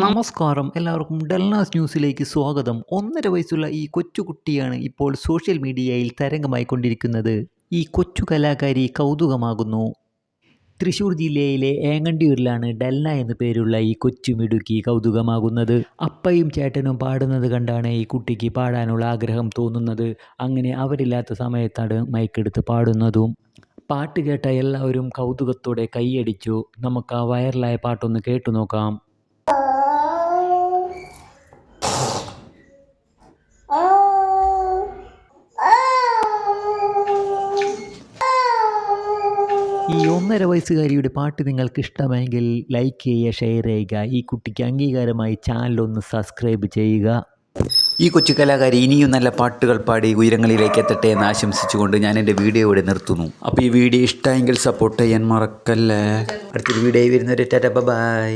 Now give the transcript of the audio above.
നമസ്കാരം. എല്ലാവർക്കും ഡെൽനാസ് ന്യൂസിലേക്ക് സ്വാഗതം. ഒന്നര വയസ്സുള്ള ഈ കൊച്ചുകുട്ടിയാണ് ഇപ്പോൾ സോഷ്യൽ മീഡിയയിൽ തരംഗമായി കൊണ്ടിരിക്കുന്നത്. ഈ കൊച്ചു കലാകാരി കൗതുകമാകുന്നു. തൃശ്ശൂർ ജില്ലയിലെ ഏങ്ങണ്ടിയൂരിലാണ് ഡെൽന എന്നു പേരുള്ള ഈ കൊച്ചു മിടുക്കി കൗതുകമാകുന്നത്. അപ്പയും ചേട്ടനും പാടുന്നത് കണ്ടാണ് ഈ കുട്ടിക്ക് പാടാനുള്ള ആഗ്രഹം തോന്നുന്നത്. അങ്ങനെ അവരില്ലാത്ത സമയത്താണ് മൈക്കെടുത്ത് പാടുന്നതും. പാട്ട് കേട്ട എല്ലാവരും കൗതുകത്തോടെ കൈയടിച്ചു. നമുക്ക് ആ വൈറലായ പാട്ടൊന്ന് കേട്ടു നോക്കാം. ഈ ഒന്നര വയസ്സുകാരിയുടെ പാട്ട് നിങ്ങൾക്ക് ഇഷ്ടമെങ്കിൽ ലൈക്ക് ചെയ്യുക ഷെയർ ചെയ്യുക. ഈ കുട്ടിക്ക് അംഗീകാരമായി ഒന്ന് സബ്സ്ക്രൈബ് ചെയ്യുക. ഈ കൊച്ചു കലാകാരി ഇനിയും നല്ല പാട്ടുകൾ പാടി ഉയരങ്ങളിലേക്ക് എത്തട്ടെ എന്ന് ആശംസിച്ചുകൊണ്ട് ഞാൻ എന്റെ വീഡിയോ ഇവിടെ നിർത്തുന്നു. അപ്പോൾ ഈ വീഡിയോ ഇഷ്ടമെങ്കിൽ സപ്പോർട്ട് ചെയ്യാൻ മറക്കല്ലേ. അടുത്തൊരു വീഡിയോ വരുന്നവരെ ടാറ്റ ബൈ